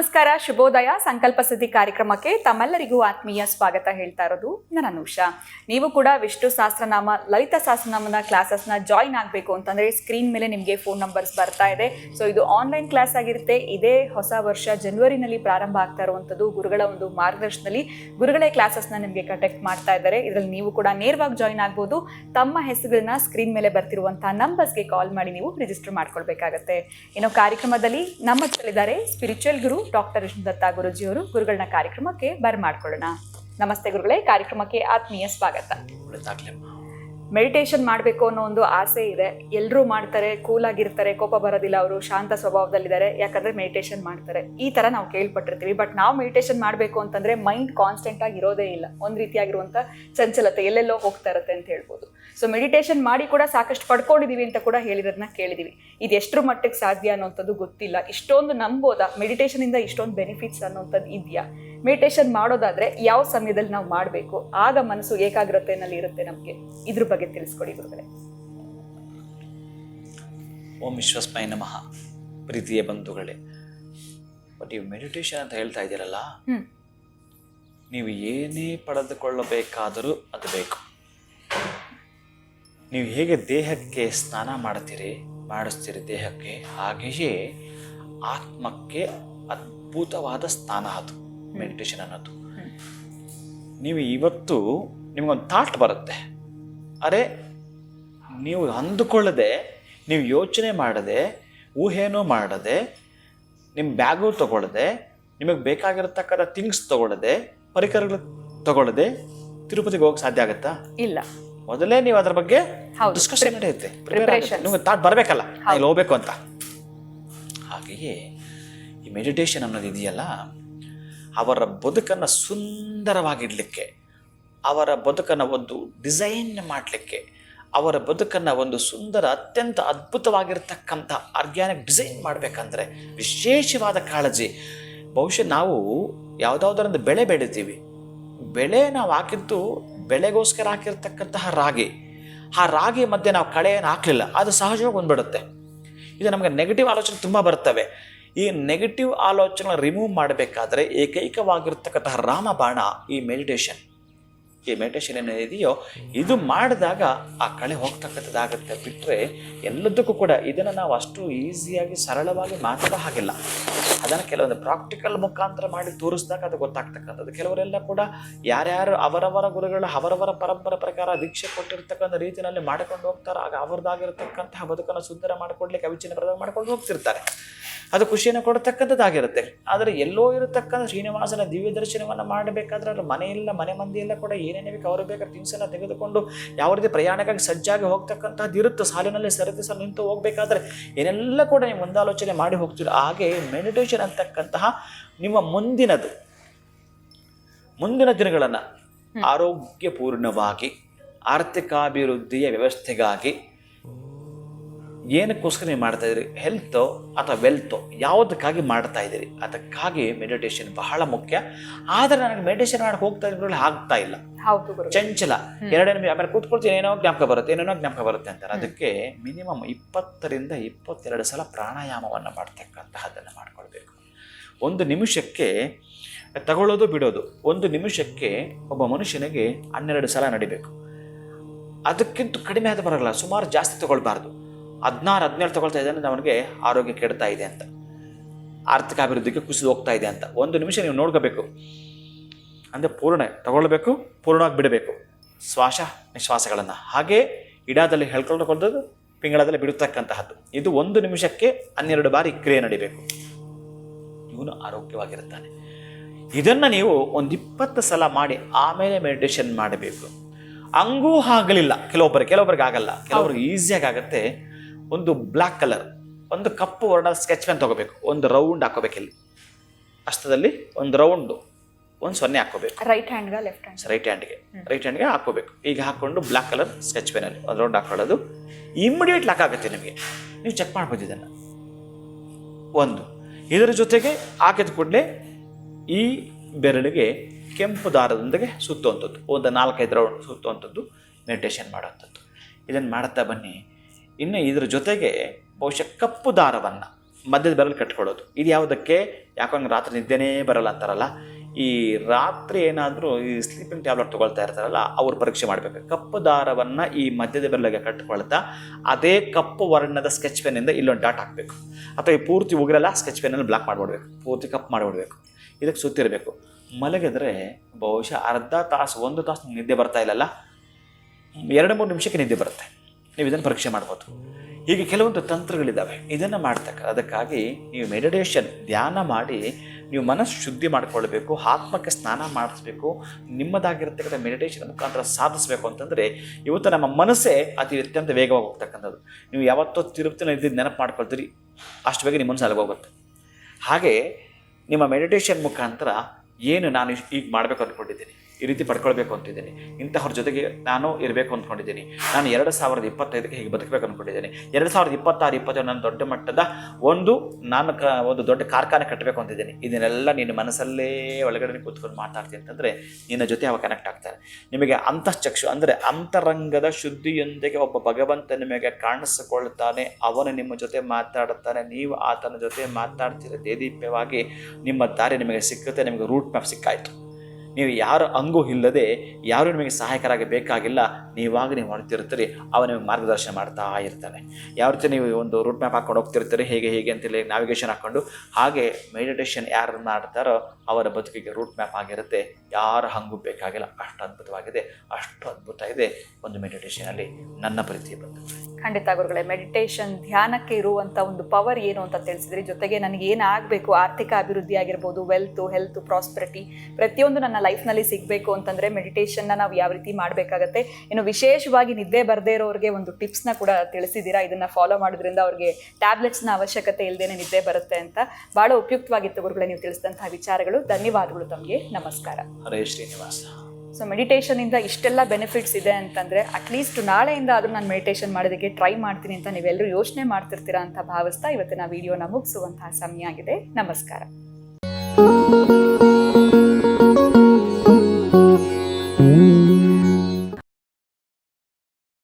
ನಮಸ್ಕಾರ, ಶುಭೋದಯ. ಸಂಕಲ್ಪ ಸುದ್ದಿ ಕಾರ್ಯಕ್ರಮಕ್ಕೆ ತಮ್ಮೆಲ್ಲರಿಗೂ ಆತ್ಮೀಯ ಸ್ವಾಗತ ಹೇಳ್ತಾ ಇರೋದು ನನ್ನ ಅನುಷಾ. ನೀವು ಕೂಡ ವಿಷ್ಣು ಸಹಸ್ರನಾಮ, ಲಲಿತ ಸಹಸ್ರನಾಮದ ಕ್ಲಾಸಸ್ನ ಜಾಯಿನ್ ಆಗಬೇಕು ಅಂತಂದರೆ ಸ್ಕ್ರೀನ್ ಮೇಲೆ ನಿಮಗೆ ಫೋನ್ ನಂಬರ್ಸ್ ಬರ್ತಾ ಇದೆ. ಸೊ, ಇದು ಆನ್ಲೈನ್ ಕ್ಲಾಸ್ ಆಗಿರುತ್ತೆ. ಇದೇ ಹೊಸ ವರ್ಷ ಜನವರಿನಲ್ಲಿ ಪ್ರಾರಂಭ ಆಗ್ತಾ ಇರುವಂಥದ್ದು ಗುರುಗಳ ಒಂದು ಮಾರ್ಗದರ್ಶನದಲ್ಲಿ. ಗುರುಗಳೇ ಕ್ಲಾಸಸ್ನ ನಿಮಗೆ ಕಂಡಕ್ಟ್ ಮಾಡ್ತಾ ಇದ್ದಾರೆ. ಇದರಲ್ಲಿ ನೀವು ಕೂಡ ನೇರವಾಗಿ ಜಾಯಿನ್ ಆಗ್ಬೋದು. ತಮ್ಮ ಹೆಸರುಗಳನ್ನ ಸ್ಕ್ರೀನ್ ಮೇಲೆ ಬರ್ತಿರುವಂಥ ನಂಬರ್ಸ್ಗೆ ಕಾಲ್ ಮಾಡಿ ನೀವು ರಿಜಿಸ್ಟರ್ ಮಾಡ್ಕೊಳ್ಬೇಕಾಗತ್ತೆ. ಇನ್ನು ಕಾರ್ಯಕ್ರಮದಲ್ಲಿ ನಮ್ಮ ಜೊತೆಲಿದ್ದಾರೆ ಸ್ಪಿರಿಚುವಲ್ ಗುರು ಡಾಕ್ಟರ್ ವಿಷ್ಣುದತ್ತ ಗುರುಜಿಯವರು ಗುರುಗಳನ್ನ ಕಾರ್ಯಕ್ರಮಕ್ಕೆ ಬರ್ಮಾಡ್ಕೊಳ್ಳೋಣ ನಮಸ್ತೆ ಗುರುಗಳೇ ಕಾರ್ಯಕ್ರಮಕ್ಕೆ ಆತ್ಮೀಯ ಸ್ವಾಗತ. ಮೆಡಿಟೇಷನ್ ಮಾಡಬೇಕು ಅನ್ನೋ ಒಂದು ಆಸೆ ಇದೆ. ಎಲ್ಲರೂ ಮಾಡ್ತಾರೆ ಕೂಲ್ ಆಗಿರ್ತಾರೆ ಕೋಪ ಬರೋದಿಲ್ಲ ಅವರು, ಶಾಂತ ಸ್ವಭಾವದಲ್ಲಿದ್ದಾರೆ. ಯಾಕಂದ್ರೆ ಮೆಡಿಟೇಷನ್ ಮಾಡ್ತಾರೆ. ಈ ತರ ನಾವು ಕೇಳ್ಪಟ್ಟಿರ್ತೀವಿ. ಬಟ್ ನಾವು ಮೆಡಿಟೇಷನ್ ಮಾಡಬೇಕು ಅಂತಂದ್ರೆ ಮೈಂಡ್ ಕಾನ್ಸ್ಟೆಂಟ್ ಆಗಿ ಇರೋದೇ ಇಲ್ಲ. ಒಂದು ರೀತಿಯಾಗಿರುವಂಥ ಚಂಚಲತೆ ಎಲ್ಲೆಲ್ಲೋ ಹೋಗ್ತಾ ಇರುತ್ತೆ ಅಂತ ಹೇಳ್ಬೋದು. ಸೊ ಮೆಡಿಟೇಷನ್ ಮಾಡಿ ಕೂಡ ಸಾಕಷ್ಟು ಪಡ್ಕೊಂಡಿದೀವಿ ಅಂತ ಕೂಡ ಹೇಳಿರೋದನ್ನ ಕೇಳಿದೀವಿ. ಇದು ಎಷ್ಟರ ಮಟ್ಟಿಗೆ ಸಾಧ್ಯ ಅನ್ನೋಂಥದ್ದು ಗೊತ್ತಿಲ್ಲ. ಇಷ್ಟೊಂದು ನಂಬೋದಾ ಮೆಡಿಟೇಷನ್ ಇಂದ ಇಷ್ಟೊಂದು ಬೆನಿಫಿಟ್ಸ್ ಅನ್ನೋಂಥದ್ದು ಇದೆಯಾ? ಮೆಡಿಟೇಷನ್ ಮಾಡೋದಾದ್ರೆ ಯಾವ ಸಮಯದಲ್ಲಿ ನಾವು ಮಾಡಬೇಕು? ಆಗ ಮನಸ್ಸು ಏಕಾಗ್ರತೆಯಲ್ಲಿ ಇರುತ್ತೆ ನಮಗೆ. ಇದ್ರ ಬಗ್ಗೆ ತಿಳಿಸ್ಕೊಡಿ ಗುರುಗಳೇ. ಓಂ ವಿಶ್ವಸ್ಮೈ ನಮಃ. ಪ್ರೀತಿಯ ಬಂಧುಗಳೇ ಬಟ್ ಈ ಮೆಡಿಟೇಷನ್ ಅಂತ ಹೇಳ್ತಾ ಇದ್ದೀರಲ್ಲ ನೀವು ಏನೇ ಪಡೆದುಕೊಳ್ಳಬೇಕಾದರೂ ಅದು ಬೇಕು. ನೀವು ಹೇಗೆ ದೇಹಕ್ಕೆ ಸ್ನಾನ ಮಾಡ್ತೀರಿ ಮಾಡಿಸ್ತೀರಿ ದೇಹಕ್ಕೆ ಹಾಗೆಯೇ ಆತ್ಮಕ್ಕೆ ಅದ್ಭುತವಾದ ಸ್ನಾನ ಅದು. ಮೆಡಿಟೇಷನ್ ಅನ್ನೋದು. ನೀವು ಇವತ್ತು ನಿಮಗೊಂದು ಥಾಟ್ ಬರುತ್ತೆ. ಅರೆ ನೀವು ಅಂದುಕೊಳ್ಳದೆ ನೀವು ಯೋಚನೆ ಮಾಡದೆ ಊಹೆನೂ ಮಾಡದೆ ನಿಮ್ಮ ಬ್ಯಾಗು ತಗೊಳ್ಳದೆ ನಿಮಗೆ ಬೇಕಾಗಿರತಕ್ಕಂಥ ಥಿಂಗ್ಸ್ ತಗೊಳ್ಳದೆ ಪರಿಕರಗಳು ತಗೊಳ್ಳದೆ ತಿರುಪತಿಗೆ ಹೋಗಕ್ಕೆ ಸಾಧ್ಯ ಆಗುತ್ತಾ? ಇಲ್ಲ. ಮೊದಲೇ ನೀವು ಅದ್ರ ಬಗ್ಗೆ. ಡಿಸ್ಕಷನ್ ನಡೆಯುತ್ತೆ. ನಿಮ್ಗೆ ನಿಮಗೆ ಥಾಟ್ ಬರಬೇಕಲ್ಲ? ಇಲ್ಲಿ ಹೋಗ್ಬೇಕು ಅಂತ. ಹಾಗೆಯೇ ಈ ಮೆಡಿಟೇಷನ್ ಅನ್ನೋದು ಇದೆಯಲ್ಲ? ಅವರ ಬದುಕನ್ನು ಸುಂದರವಾಗಿಡಲಿಕ್ಕೆ, ಅವರ ಬದುಕನ್ನು ಒಂದು ಡಿಸೈನ್ ಮಾಡಲಿಕ್ಕೆ, ಅವರ ಬದುಕನ್ನು ಒಂದು ಸುಂದರ, ಅತ್ಯಂತ ಅದ್ಭುತವಾಗಿರ್ತಕ್ಕಂಥ ಆರ್ಗ್ಯಾನಿಕ್ ಡಿಸೈನ್ ಮಾಡಬೇಕಂದ್ರೆ ವಿಶೇಷವಾದ ಕಾಳಜಿ. ಬಹುಶಃ ನಾವು ಯಾವುದಾದ್ರೊಂದು ಬೆಳೆ ಬೆಳಿತೀವಿ. ಬೆಳೆ ನಾವು ಹಾಕಿದ್ದು ಬೆಳೆಗೋಸ್ಕರ ಹಾಕಿರ್ತಕ್ಕಂತಹ ರಾಗಿ. ಆ ರಾಗಿ ಮಧ್ಯೆ ನಾವು ಕಳೆಯನ್ನು ಹಾಕಲಿಲ್ಲ, ಅದು ಸಹಜವಾಗಿ ಬಂದ್ಬಿಡುತ್ತೆ. ಇದು ನಮಗೆ ನೆಗೆಟಿವ್ ಆಲೋಚನೆ ತುಂಬ ಬರ್ತವೆ. ಈ ನೆಗೆಟಿವ್ ಆಲೋಚನೆ ರಿಮೂವ್ ಮಾಡಬೇಕಾದ್ರೆ ಏಕೈಕವಾಗಿರ್ತಕ್ಕಂತಹ ರಾಮಬಾಣ ಈ ಮೆಡಿಟೇಷನ್ ಈ ಮೆಡಿಟೇಷನ್ ಏನಿದೆಯೋ ಇದು ಮಾಡಿದಾಗ ಆ ಕಳೆ ಹೋಗ್ತಕ್ಕಂಥದ್ದಾಗುತ್ತೆ. ಬಿಟ್ಟರೆ ಎಲ್ಲದಕ್ಕೂ ಕೂಡ ಇದನ್ನು ನಾವು ಅಷ್ಟು ಈಸಿಯಾಗಿ, ಸರಳವಾಗಿ ಮಾತಾಡೋ ಹಾಗಿಲ್ಲ. ಅದನ್ನು ಕೆಲವೊಂದು ಪ್ರಾಕ್ಟಿಕಲ್ ಮುಖಾಂತರ ಮಾಡಿ ತೋರಿಸಿದಾಗ ಅದು ಗೊತ್ತಾಗ್ತಕ್ಕಂಥದ್ದು. ಕೆಲವರೆಲ್ಲ ಕೂಡ ಯಾರ್ಯಾರು ಅವರವರ ಗುರುಗಳ, ಅವರವರ ಪರಂಪರೆ ಪ್ರಕಾರ ದೀಕ್ಷೆ ಕೊಟ್ಟಿರ್ತಕ್ಕಂಥ ರೀತಿಯಲ್ಲಿ ಮಾಡ್ಕೊಂಡು ಹೋಗ್ತಾರೆ, ಆಗ ಅವ್ರದ್ದಾಗಿರ್ತಕ್ಕಂತಹ ಬದುಕನ್ನು ಸುಂದರ ಮಾಡಿಕೊಡ್ಲಿಕ್ಕೆ, ಅವಿಚ್ಛಿನ್ನ ಪ್ರದಾಗ ಮಾಡ್ಕೊಂಡು ಹೋಗ್ತಿರ್ತಾರೆ. ಅದು ಖುಷಿಯನ್ನು ಕೊಡ್ತಕ್ಕಂಥದ್ದಾಗಿರುತ್ತೆ. ಆದರೆ ಎಲ್ಲೋ ಇರತಕ್ಕಂಥ ಶ್ರೀನಿವಾಸನ ದಿವ್ಯ ದರ್ಶನವನ್ನು ಮಾಡಬೇಕಾದ್ರೆ ಅವ್ರ ಮನೆಯೆಲ್ಲ, ಮನೆ ಮಂದಿಯೆಲ್ಲ ಕೂಡ ಏನೇನೇ ಬೇಕು ಅವ್ರಿಗೆ ಬೇಕಾದ್ರೆ ತಿನಿಸನ್ನು ತೆಗೆದುಕೊಂಡು ಯಾವ ರೀತಿ ಪ್ರಯಾಣಕ್ಕಾಗಿ ಸಜ್ಜಾಗಿ ಹೋಗ್ತಕ್ಕಂಥದ್ದು ಇರುತ್ತೆ ಸಾಲಿನಲ್ಲಿ ಸರತಿ ಸಾಲು ನಿಂತು ಹೋಗಬೇಕಾದ್ರೆ ಏನೆಲ್ಲ ಕೂಡ ನೀವು ಮುಂದಾಲೋಚನೆ ಮಾಡಿ ಹೋಗ್ತೀರ ಹಾಗೆ ಮೆಡಿಟೇಷನ್ ಅಂತಕ್ಕಂತಹ ನಿಮ್ಮ ಮುಂದಿನದು ಮುಂದಿನ ದಿನಗಳನ್ನು ಆರೋಗ್ಯಪೂರ್ಣವಾಗಿ ಆರ್ಥಿಕಾಭಿವೃದ್ಧಿಯ ವ್ಯವಸ್ಥೆಗಾಗಿ ಏನಕ್ಕೋಸ್ಕರ ನೀವು ಮಾಡ್ತಾ ಇದ್ದೀರಿ? ಹೆಲ್ತೋ ಅಥವಾ ವೆಲ್ತೋ ಯಾವುದಕ್ಕಾಗಿ ಮಾಡ್ತಾ ಇದ್ದೀರಿ? ಅದಕ್ಕಾಗಿ ಮೆಡಿಟೇಷನ್ ಬಹಳ ಮುಖ್ಯ. ಆದರೆ ನನಗೆ ಮೆಡಿಟೇಷನ್ ಮಾಡಕ್ಕೆ ಹೋಗ್ತಾ ಇದ್ರಲ್ಲಿ ಆಗ್ತಾ ಇಲ್ಲ. ಚಂಚಲ. ಎರಡೇ ನಿಮಿಷ ಆಮೇಲೆ ಕೂತ್ಕೊಳ್ತೀನಿ ಏನೋ ಜ್ಞಾಪಕ ಬರುತ್ತೆ ಏನೇನೋ ಜ್ಞಾಪಕ ಬರುತ್ತೆ ಅಂತಾರೆ. ಅದಕ್ಕೆ ಮಿನಿಮಮ್ ಇಪ್ಪತ್ತರಿಂದ ಇಪ್ಪತ್ತೆರಡು ಸಲ ಪ್ರಾಣಾಯಾಮವನ್ನು ಮಾಡ್ತಕ್ಕಂತಹದ್ದನ್ನು ಮಾಡ್ಕೊಳ್ಬೇಕು. ಒಂದು ನಿಮಿಷಕ್ಕೆ ತಗೊಳ್ಳೋದು ಬಿಡೋದು. ಒಂದು ನಿಮಿಷಕ್ಕೆ ಒಬ್ಬ ಮನುಷ್ಯನಿಗೆ ಹನ್ನೆರಡು ಸಲ ನಡಿಬೇಕು. ಅದಕ್ಕಿಂತ ಕಡಿಮೆ ಆದ ಬರಲ್ಲ ಸುಮಾರು ಜಾಸ್ತಿ ತಗೊಳ್ಬಾರ್ದು. ಹದಿನಾರು ಹದಿನೇಳು ತಗೊಳ್ತಾ ಇದ್ದಾನೆ ಅವನಿಗೆ ಆರೋಗ್ಯ ಕೆಡ್ತಾ ಇದೆ ಅಂತ. ಆರ್ಥಿಕ ಅಭಿವೃದ್ಧಿಗೆ ಕುಸಿದು ಹೋಗ್ತಾ ಇದೆ ಅಂತ. ಒಂದು ನಿಮಿಷ ನೀವು ನೋಡ್ಕೋಬೇಕು. ಅಂದರೆ ಪೂರ್ಣ ತಗೊಳ್ಬೇಕು ಪೂರ್ಣವಾಗಿ ಬಿಡಬೇಕು. ಶ್ವಾಸ ನಿಶ್ವಾಸಗಳನ್ನು. ಹಾಗೆ ಇಡಾದಲ್ಲಿ ಹೇಳ್ಕೊಳ್ಳೋದು ಪಿಂಗಳದಲ್ಲಿ ಬಿಡತಕ್ಕಂತಹದ್ದು ಇದು ಒಂದು ನಿಮಿಷಕ್ಕೆ ಹನ್ನೆರಡು ಬಾರಿ ಕ್ರಿಯೆ ನಡಿಬೇಕು. ಇವನು ಆರೋಗ್ಯವಾಗಿರುತ್ತಾನೆ. ಇದನ್ನು ನೀವು ಒಂದು ಇಪ್ಪತ್ತು ಸಲ ಮಾಡಿ ಆಮೇಲೆ ಮೆಡಿಟೇಷನ್ ಮಾಡಬೇಕು. ಹಂಗೂ ಆಗಲಿಲ್ಲ ಕೆಲವೊಬ್ಬರು ಕೆಲವೊಬ್ಬರಿಗೆ ಆಗಲ್ಲ. ಕೆಲವೊಬ್ರಿಗೆ ಈಸಿಯಾಗಿ ಆಗುತ್ತೆ ಒಂದು ಬ್ಲ್ಯಾಕ್ ಕಲರ್ ಒಂದು ಕಪ್ಪು ವರ್ಣದ ಸ್ಕೆಚ್ ಪೆನ್ ತಗೋಬೇಕು. ಒಂದು ರೌಂಡ್ ಹಾಕೋಬೇಕು ಇಲ್ಲಿ ಅಷ್ಟದಲ್ಲಿ ಒಂದು ರೌಂಡು ಒಂದು ಸೊನ್ನೆ ಹಾಕೋಬೇಕು ರೈಟ್ ಹ್ಯಾಂಡ್ಗ ಲೆಫ್ಟ್ ಹ್ಯಾಂಡ್ ರೈಟ್ ಹ್ಯಾಂಡ್ಗೆ ರೈಟ್ ಹ್ಯಾಂಡ್ಗೆ ಹಾಕೋಬೇಕು ಈಗ ಹಾಕೊಂಡು ಬ್ಲ್ಯಾಕ್ ಕಲರ್ ಸ್ಕೆಚ್ ಪೆನಲ್ಲಿ ಅಲ್ಲಿ ರೌಂಡ್ ಹಾಕೊಳ್ಳೋದು ಇಮಿಡಿಯೇಟ್ ಲಾಕ್ ಆಗುತ್ತೆ ನಿಮಗೆ. ನೀವು ಚೆಕ್ ಮಾಡ್ಬೋದು ಇದನ್ನು. ಒಂದು. ಇದರ ಜೊತೆಗೆ ಹಾಕಿದ ಕೂಡಲೇ ಈ ಬೆರಳಿಗೆ ಕೆಂಪು ದಾರದೊಂದಿಗೆ ಸುತ್ತುವಂಥದ್ದು. ಒಂದು ನಾಲ್ಕೈದು ರೌಂಡ್ ಸುತ್ತುವಂಥದ್ದು ಮೆಡಿಟೇಷನ್ ಮಾಡುವಂಥದ್ದು. ಇದನ್ನು ಮಾಡುತ್ತಾ ಬನ್ನಿ. ಇನ್ನು ಇದರ ಜೊತೆಗೆ ಬಹುಶಃ ಕಪ್ಪು ದಾರವನ್ನು ಮಧ್ಯದ ಬೆರಳು ಕಟ್ಕೊಳ್ಳೋದು. ಇದು ಯಾವುದಕ್ಕೆ? ಯಾಕಂದ್ರೆ ರಾತ್ರಿ ನಿದ್ದೆನೇ ಬರಲ್ಲ ಅಂತಾರಲ್ಲ. ಈ ರಾತ್ರಿ ಏನಾದರೂ ಈ ಸ್ಲೀಪಿಂಗ್ ಟ್ಯಾಬ್ಲೆಟ್ ತೊಗೊಳ್ತಾ ಇರ್ತಾರಲ್ಲ, ಅವ್ರು ಪರೀಕ್ಷೆ ಮಾಡಬೇಕು. ಕಪ್ಪು ದಾರವನ್ನು ಈ ಮಧ್ಯದ ಬೆರಳಿಗೆ ಕಟ್ಟಿಕೊಳ್ತಾ ಅದೇ ಕಪ್ಪು ವರ್ಣದ ಸ್ಕೆಚ್ ಪೆನ್ನಿಂದ ಇಲ್ಲೊಂದು ಡಾಟ್ ಹಾಕಬೇಕು. ಅಥವಾ ಈ ಪೂರ್ತಿ ಉಗುರೆಲ್ಲ ಸ್ಕೆಚ್ ಪೆನ್ನಲ್ಲಿ ಬ್ಲಾಕ್ ಮಾಡಿಬಿಡ್ಬೇಕು. ಪೂರ್ತಿ ಕಪ್ ಮಾಡಿಬಿಡ್ಬೇಕು. ಇದಕ್ಕೆ ಸುತ್ತಿರಬೇಕು. ಮಲಗಿದ್ರೆ ಬಹುಶಃ ಅರ್ಧ ತಾಸು, ಒಂದು ತಾಸು ನಿದ್ದೆ ಬರ್ತಾ ಇಲ್ಲಲ್ಲ? ಎರಡು ಮೂರು ನಿಮಿಷಕ್ಕೆ ನಿದ್ದೆ ಬರುತ್ತೆ. ನೀವು ಇದನ್ನು ಪರೀಕ್ಷೆ ಮಾಡ್ಬೋದು. ಹೀಗೆ ಕೆಲವೊಂದು ತಂತ್ರಗಳಿದ್ದಾವೆ ಇದನ್ನು ಮಾಡ್ತಕ್ಕ, ಅದಕ್ಕಾಗಿ ನೀವು ಮೆಡಿಟೇಷನ್ ಧ್ಯಾನ ಮಾಡಿ ನೀವು ಮನಸ್ಸು ಶುದ್ಧಿ ಮಾಡಿಕೊಳ್ಬೇಕು, ಆತ್ಮಕ್ಕೆ ಸ್ನಾನ ಮಾಡಿಸ್ಬೇಕು, ನಿಮ್ಮದಾಗಿರತಕ್ಕಂಥ ಮೆಡಿಟೇಷನ್ ಮುಖಾಂತರ ಸಾಧಿಸಬೇಕು ಅಂತಂದರೆ, ಇವತ್ತು ನಮ್ಮ ಮನಸ್ಸೇ ಅತಿ ಅತ್ಯಂತ ವೇಗವಾಗಿ ಹೋಗ್ತಕ್ಕಂಥದ್ದು. ನೀವು ಯಾವತ್ತೋ ತಿರುಪತಿನ ಇದ್ದಿದ್ದು ನೆನಪು ಮಾಡ್ಕೊಳ್ತೀರಿ, ಅಷ್ಟು ಬೇಗ ನಿಮ್ಮ ಮನಸ್ಸು ಅಲ್ಲಿಗೆ ಹೋಗುತ್ತೆ. ಹಾಗೆ ನಿಮ್ಮ ಮೆಡಿಟೇಷನ್ ಮುಖಾಂತರ ಏನು ನಾನು ಈಗ ಮಾಡಬೇಕು ಅಂದ್ಕೊಂಡಿದ್ದೀನಿ. ಈ ರೀತಿ ಪಡ್ಕೊಳ್ಬೇಕು ಅಂತಿದ್ದೀನಿ. ಇಂತಹವ್ರ ಜೊತೆಗೆ ನಾನು ಇರಬೇಕು ಅಂದ್ಕೊಂಡಿದ್ದೀನಿ. ನಾನು ಎರಡು ಸಾವಿರದ ಇಪ್ಪತ್ತೈದಕ್ಕೆ ಹೀಗೆ ಬದುಕಬೇಕು ಅಂದ್ಕೊಂಡಿದ್ದೀನಿ. ಎರಡು ಸಾವಿರದ ಇಪ್ಪತ್ತಾರು, ಇಪ್ಪತ್ತೇಳು ನಾನು ದೊಡ್ಡ ಮಟ್ಟದ ಒಂದು ನಾನು ಕ, ಒಂದು ದೊಡ್ಡ ಕಾರ್ಖಾನೆ ಕಟ್ಟಬೇಕು ಅಂತಿದ್ದೀನಿ. ಇದನ್ನೆಲ್ಲ ನಿನ್ನ ಮನಸ್ಸಲ್ಲೇ ಒಳಗಡೆ ಕೂತ್ಕೊಂಡು ಮಾತಾಡ್ತೀನಿ ಅಂತಂದರೆ ನಿನ್ನ ಜೊತೆ ಅವ ಕನೆಕ್ಟ್ ಆಗ್ತಾರೆ. ನಿಮಗೆ ಅಂತಃಚಕ್ಷು, ಅಂದರೆ ಅಂತರಂಗದ ಶುದ್ಧಿಯೊಂದಿಗೆ ಒಬ್ಬ ಭಗವಂತ ನಿಮಗೆ ಕಾಣಿಸಿಕೊಳ್ತಾನೆ. ಅವನು ನಿಮ್ಮ ಜೊತೆ ಮಾತಾಡುತ್ತಾನೆ ನೀವು ಆತನ ಜೊತೆ ಮಾತಾಡ್ತೀರ ದೇದೀಪ್ಯವಾಗಿ ನಿಮ್ಮ ದಾರಿ ನಿಮಗೆ ಸಿಕ್ಕುತ್ತೆ. ನಿಮಗೆ ರೂಟ್ ಮ್ಯಾಪ್ ಸಿಕ್ಕಾಯಿತು. ನೀವು ಯಾರು ಅಂಗು ಇಲ್ಲದೆ ಯಾರು ನಿಮಗೆ ಸಹಾಯಕರಾಗಿ ಬೇಕಾಗಿಲ್ಲ, ನೀವಾಗ ನೀವು ಮಾಡ್ತಿರ್ತೀರಿ ಅವ ನಿಮಗೆ ಮಾರ್ಗದರ್ಶನ ಮಾಡ್ತಾ ಇರ್ತಾನೆ. ಯಾವ ರೀತಿ ನೀವು ಒಂದು ರೂಟ್ ಮ್ಯಾಪ್ ಹಾಕೊಂಡು ಹೋಗ್ತಿರ್ತೀರಿ, ಹೇಗೆ ಹೇಗೆ ಅಂತೇಳಿ ನಾವಿಗೇಷನ್ ಹಾಕ್ಕೊಂಡು, ಹಾಗೆ ಮೆಡಿಟೇಷನ್ ಯಾರು ಮಾಡ್ತಾರೋ ಅವರ ಬದುಕಿಗೆ ರೂಟ್ ಮ್ಯಾಪ್ ಆಗಿರುತ್ತೆ. ಯಾರ ಹಂಗು ಬೇಕಾಗಿಲ್ಲ. ಅಷ್ಟು ಅದ್ಭುತವಾಗಿದೆ, ಅಷ್ಟು ಅದ್ಭುತ ಇದೆ. ಒಂದು ಮೆಡಿಟೇಷನಲ್ಲಿ ನನ್ನ ಪ್ರೀತಿ ಬಂದು ಖಂಡಿತ ಗುರುಗಳೇ ಮೆಡಿಟೇಷನ್ ಧ್ಯಾನಕ್ಕೆ ಇರುವಂತ ಒಂದು ಪವರ್ ಏನು ಅಂತ ತಿಳಿಸಿದ್ರಿ. ಜೊತೆಗೆ ನನಗೆ ಏನಾಗಬೇಕು ಆರ್ಥಿಕ ಅಭಿವೃದ್ಧಿ ಆಗಿರ್ಬೋದು ವೆಲ್ತ್ ಹೆಲ್ತ್ ಪ್ರಾಸ್ಪರಿಟಿ ಪ್ರತಿಯೊಂದು ನನ್ನ ಲೈಫ್ನಲ್ಲಿ ಸಿಗಬೇಕು ಅಂತಂದ್ರೆ ಮೆಡಿಟೇಷನ್ನ ನಾವು ಯಾವ ರೀತಿ ಮಾಡಬೇಕಾಗತ್ತೆ. ಇನ್ನು ವಿಶೇಷವಾಗಿ ನಿದ್ದೆ ಬರದೇ ಇರೋರಿಗೆ ಒಂದು ಟಿಪ್ಸ್ನ ಕೂಡ ತಿಳಿಸಿದ್ದೀರಾ? ಇದನ್ನ ಫಾಲೋ ಮಾಡೋದ್ರಿಂದ ಅವ್ರಿಗೆ ಟ್ಯಾಬ್ಲೆಟ್ಸ್ನ ಅವಶ್ಯಕತೆ ಇಲ್ಲದೇನೆ ನಿದ್ದೆ ಬರುತ್ತೆ ಅಂತ. ಬಹಳ ಉಪಯುಕ್ತವಾಗಿತ್ತು ಗುರುಗಳೇ, ನೀವು ತಿಳಿಸಿದಂತಹ ವಿಚಾರಗಳು. ಧನ್ಯವಾದಗಳು ತಮಗೆ. ನಮಸ್ಕಾರ. ಹರೇ ಶ್ರೀನಿವಾಸ. ಸೊ ಮೆಡಿಟೇಷನಿಂದ ಇಷ್ಟೆಲ್ಲ ಬೆನಿಫಿಟ್ಸ್ ಇದೆ ಅಂತಂದರೆ ಅಟ್ಲೀಸ್ಟ್ ನಾಳೆಯಿಂದ ಆದರೂ ನಾನು ಮೆಡಿಟೇಷನ್ ಮಾಡೋದಕ್ಕೆ ಟ್ರೈ ಮಾಡ್ತೀನಿ ಅಂತ ನೀವೆಲ್ಲರೂ ಯೋಚನೆ ಮಾಡ್ತಿರ್ತೀರಾ ಅಂತ ಭಾವಿಸ್ತಾ ಇವತ್ತಿನ ವಿಡಿಯೋನ ಮುಗಿಸುವಂತಹ ಸಮಯ ಆಗಿದೆ. ನಮಸ್ಕಾರ.